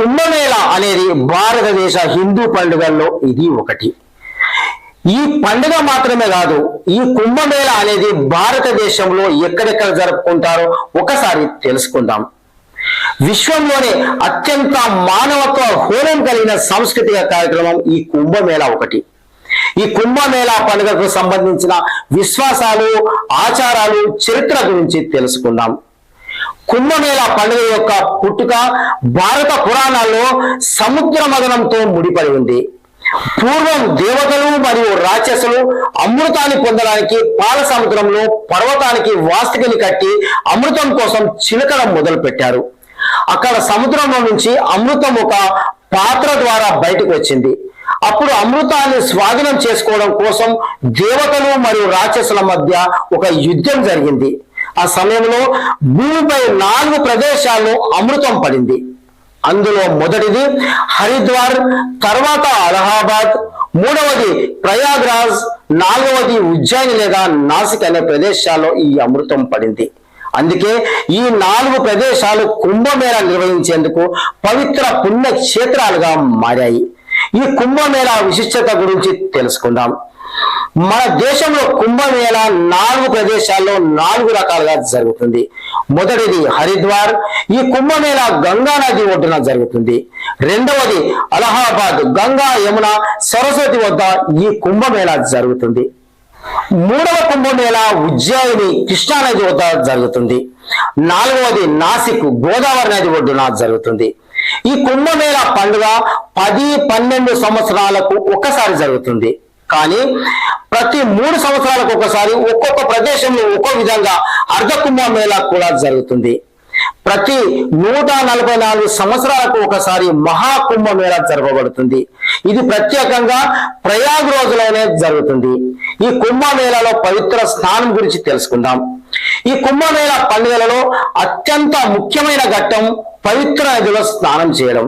కుంభమేళ అనేది భారతదేశ హిందూ పండుగల్లో ఇది ఒకటి. ఈ పండుగ మాత్రమే కాదు ఈ కుంభమేళ అనేది భారతదేశంలో ఎక్కడెక్కడ జరుపుకుంటారో ఒకసారి తెలుసుకుందాం. విశ్వంలోనే అత్యంత మానవత్వ హోరం కలిగిన సాంస్కృతిక కార్యక్రమం ఈ కుంభమేళ ఒకటి. ఈ కుంభమేళా పండుగకు సంబంధించిన విశ్వాసాలు ఆచారాలు చరిత్ర గురించి తెలుసుకుందాం. కుంభమేళ పండుగ యొక్క పుట్టుక భారత పురాణాల్లో సముద్ర మదనంతో ముడిపడి ఉంది. పూర్వం దేవతలు మరియు రాక్షసులు అమృతాన్ని పొందడానికి పాల సముద్రంలో పర్వతానికి వాస్తుకిని కట్టి అమృతం కోసం చిలకడం మొదలు పెట్టారు అక్కడ సముద్రంలో నుంచి అమృతం ఒక పాత్ర ద్వారా బయటకు వచ్చింది. అప్పుడు అమృతాన్ని స్వాధీనం చేసుకోవడం కోసం దేవతలు మరియు రాక్షసుల మధ్య ఒక యుద్ధం జరిగింది. ఆ సమయంలో భూమిపై నాలుగు ప్రదేశాల్లో అమృతం పడింది. అందులో మొదటిది హరిద్వార్ తర్వాత అలహాబాద్ మూడవది ప్రయాగ్రాజ్ నాలుగవది ఉజ్జయిని లేదా నాసిక్ అనే ప్రదేశాల్లో ఈ అమృతం పడింది. అందుకే ఈ నాలుగు ప్రదేశాలు కుంభమేళ నిర్వహించేందుకు పవిత్ర పుణ్యక్షేత్రాలుగా మారాయి. ఈ కుంభమేళ విశిష్టత గురించి తెలుసుకుందాం. మన దేశంలో కుంభమేళ నాలుగు ప్రదేశాల్లో నాలుగు రకాలుగా జరుగుతుంది. మొదటిది హరిద్వార్ ఈ కుంభమేళ గంగా నది ఒడ్డున జరుగుతుంది. రెండవది అలహాబాద్ గంగా యమున సరస్వతి వద్ద ఈ కుంభమేళ జరుగుతుంది. మూడవ కుంభమేళ ఉజ్జయిని కృష్ణా నది వద్ద జరుగుతుంది. నాలుగవది నాసిక్ గోదావరి నది ఒడ్డున జరుగుతుంది. ఈ కుంభమేళ పండుగ పది పన్నెండు సంవత్సరాలకు ఒకసారి జరుగుతుంది. కానీ ప్రతి మూడు సంవత్సరాలకు ఒకసారి ఒక్కొక్క ప్రదేశంలో ఒక్కో విధంగా అర్ధ మేళా కూడా జరుగుతుంది. ప్రతి నూట నలభై నాలుగు సంవత్సరాలకు ఒకసారి మహాకుంభమేళ జరపబడుతుంది. ఇది ప్రత్యేకంగా ప్రయాగ్ రోజులోనే జరుగుతుంది. ఈ కుంభమేళలో పవిత్ర స్నానం గురించి తెలుసుకుందాం. ఈ కుంభమేళ పండుగలలో అత్యంత ముఖ్యమైన ఘట్టం పవిత్ర నదిలో స్నానం చేయడం.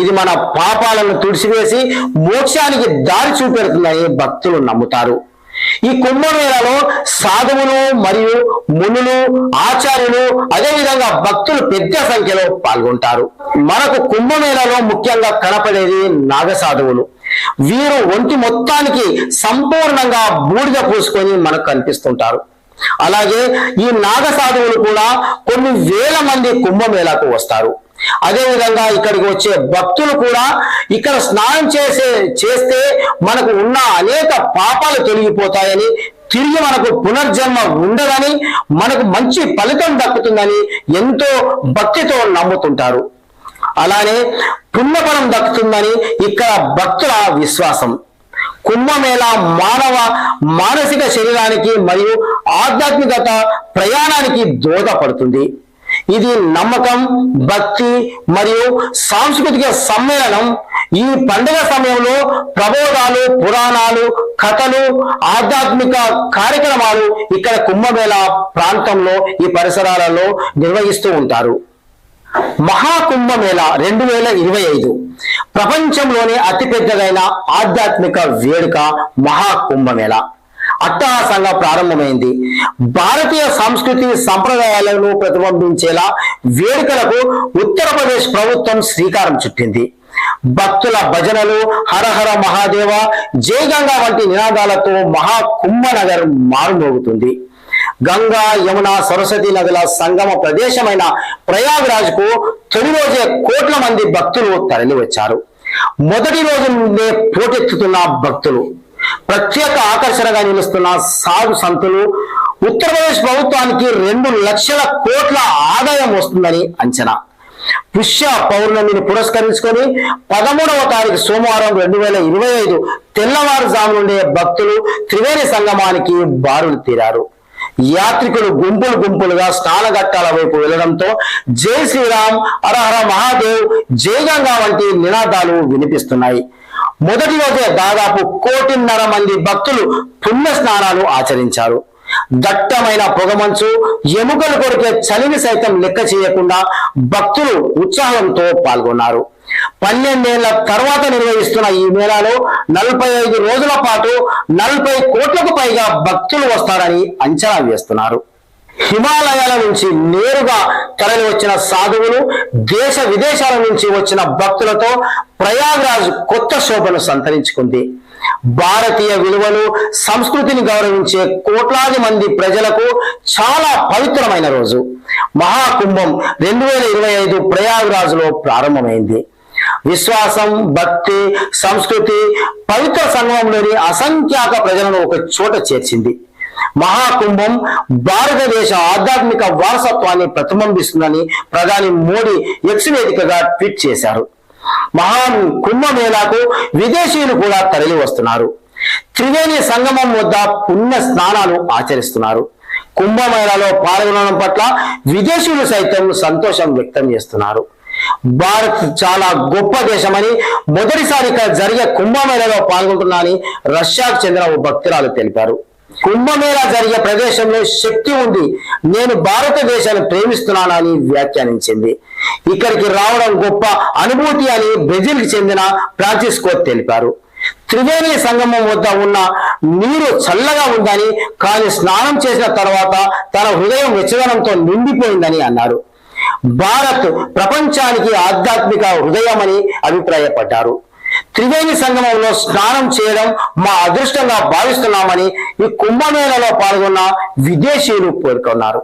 ఇది మన పాపాలను తుడిచివేసి మోక్షానికి దారి చూపెడుతుందని భక్తులు నమ్ముతారు. ఈ కుంభమేళలో సాధువులు మరియు మునులు ఆచార్యులు అదేవిధంగా భక్తులు పెద్ద సంఖ్యలో పాల్గొంటారు. మనకు కుంభమేళలో ముఖ్యంగా కనపడేది నాగసాధువులు. వీరు ఒంటి మొత్తానికి సంపూర్ణంగా బూడిద పూసుకొని మనకు కనిపిస్తుంటారు. అలాగే ఈ నాగసాధువులు కూడా కొన్ని వేల మంది కుంభమేళకు వస్తారు. అదేవిధంగా ఇక్కడికి వచ్చే భక్తులు కూడా ఇక్కడ స్నానం చేసే చేస్తే మనకు ఉన్న అనేక పాపాలు తొలగిపోతాయని తిరిగి మనకు పునర్జన్మ ఉండదని మనకు మంచి ఫలితం దక్కుతుందని ఎంతో భక్తితో నమ్ముతుంటారు. అలానే పుణ్యఫలం దక్కుతుందని ఇక్కడ భక్తుల విశ్వాసం. కుంభమేళ మానవ మానసిక శరీరానికి మరియు ఆధ్యాత్మికత ప్రయాణానికి దోహదపడుతుంది. ఇది నమ్మకం భక్తి మరియు సాంస్కృతిక సమ్మేళనం. ఈ పండుగ సమయంలో ప్రబోధాలు పురాణాలు కథలు ఆధ్యాత్మిక కార్యక్రమాలు ఇక్కడ కుంభమేళ ప్రాంతంలో ఈ పరిసరాలలో నిర్వహిస్తూ ఉంటారు. మహాకుంభమేళ రెండు వేల ఇరవై ఐదు. ప్రపంచంలోనే అతిపెద్దదైన ఆధ్యాత్మిక వేడుక మహాకుంభమేళ. అట్టహాసంగా ప్రారంభమైంది. భారతీయ సంస్కృతి సంప్రదాయాలను ప్రతిబింబించేలా వేడుకలకు ఉత్తరప్రదేశ్ ప్రభుత్వం శ్రీకారం చుట్టింది. భక్తుల భజనలు హరహర మహాదేవ జయగంగా వంటి నినాదాలతో మహాకుంభనగర్ మారుమోగుతుంది. గంగా యమున సరస్వతి నదుల సంగమ ప్రదేశమైన ప్రయాగ్రాజ్కు తొలి రోజే కోట్ల మంది భక్తులు తరలి వచ్చారు మొదటి రోజు నుండే పోటెత్తుతున్న భక్తులు ప్రత్యేక ఆకర్షణగా నిలుస్తున్న సాగు సంతులు ఉత్తరప్రదేశ్ ప్రభుత్వానికి రెండు లక్షల కోట్ల ఆదాయం వస్తుందని అంచనా. పుష్య పౌర్ణమిని పురస్కరించుకొని పదమూడవ తారీఖు సోమవారం రెండు వేల ఇరవై ఐదు తెల్లవారుజాము నుండే భక్తులు త్రివేణి సంగమానికి బారులు తీరారు. యాత్రికులు గుంపులు గుంపులుగా స్నానఘట్టాల వైపు వెళ్ళడంతో జై శ్రీరామ్ హరహర మహాదేవ్ జై గంగా వంటి నినాదాలు వినిపిస్తున్నాయి. మొదటి రోజే దాదాపు కోటిన్నర మంది భక్తులు పుణ్య స్నానాలు ఆచరించారు. దట్టమైన పొగమంచు ఎముకలు కొరికే చలిని సైతం లెక్క చేయకుండా భక్తులు ఉత్సాహంతో పాల్గొన్నారు. పన్నెండేళ్ళ తర్వాత నిర్వహిస్తున్న ఈ మేళాలో నలభై ఐదు రోజుల పాటు నలభై కోట్లకు పైగా భక్తులు వస్తారని అంచనా వేస్తున్నారు. హిమాలయాల నుంచి నేరుగా తరలి వచ్చిన సాధువులు దేశ విదేశాల నుంచి వచ్చిన భక్తులతో ప్రయాగ్రాజ్ కొత్త శోభను సంతరించుకుంది. భారతీయ విలువలు సంస్కృతిని గౌరవించే కోట్లాది మంది ప్రజలకు చాలా పవిత్రమైన రోజు. మహాకుంభం రెండు వేల ఇరవై ఐదు ప్రయాగ్రాజ్లో ప్రారంభమైంది. విశ్వాసం భక్తి సంస్కృతి పవిత్ర సంఘంలోని అసంఖ్యాక ప్రజలను ఒక చోట చేర్చింది. మహాకుంభం భారతదేశ ఆధ్యాత్మిక వారసత్వాన్ని ప్రతిబింబిస్తుందని ప్రధాని మోడీ ఎక్స్ వేదికగా ట్వీట్ చేశారు. మహా కుంభమేళాకు విదేశీయులు కూడా తరలి వస్తున్నారు. త్రివేణి సంగమం వద్ద పుణ్య స్నానాలు ఆచరిస్తున్నారు. కుంభమేళాలో పాల్గొనడం పట్ల విదేశీయులు సైతం సంతోషం వ్యక్తం చేస్తున్నారు. భారత్ చాలా గొప్ప దేశమని మొదటిసారిగా జరిగే కుంభమేళాలో పాల్గొంటున్నానని రష్యాకు చెందిన ఓ భక్తురాలు తెలిపారు. కుంభమేళా జరిగే ప్రదేశంలో శక్తి ఉంది. నేను భారతదేశాన్ని ప్రేమిస్తున్నానని వ్యాఖ్యానించింది. ఇక్కడికి రావడం గొప్ప అనుభూతి అని బ్రెజిల్కి చెందిన ఫ్రాన్సిస్కో తెలిపారు. త్రివేణి సంగమం వద్ద ఉన్న నీరు చల్లగా ఉందని కానీ స్నానం చేసిన తర్వాత తన హృదయం విచలనంతో నిండిపోయిందని అన్నారు. భారత్ ప్రపంచానికి ఆధ్యాత్మిక హృదయమని అభిప్రాయపడ్డారు. త్రివేణి సంగమంలో స్నానం చేయడం మా అదృష్టంగా భావిస్తున్నామని ఈ కుంభమేళలో పాల్గొన్న విదేశీయులు పేర్కొన్నారు.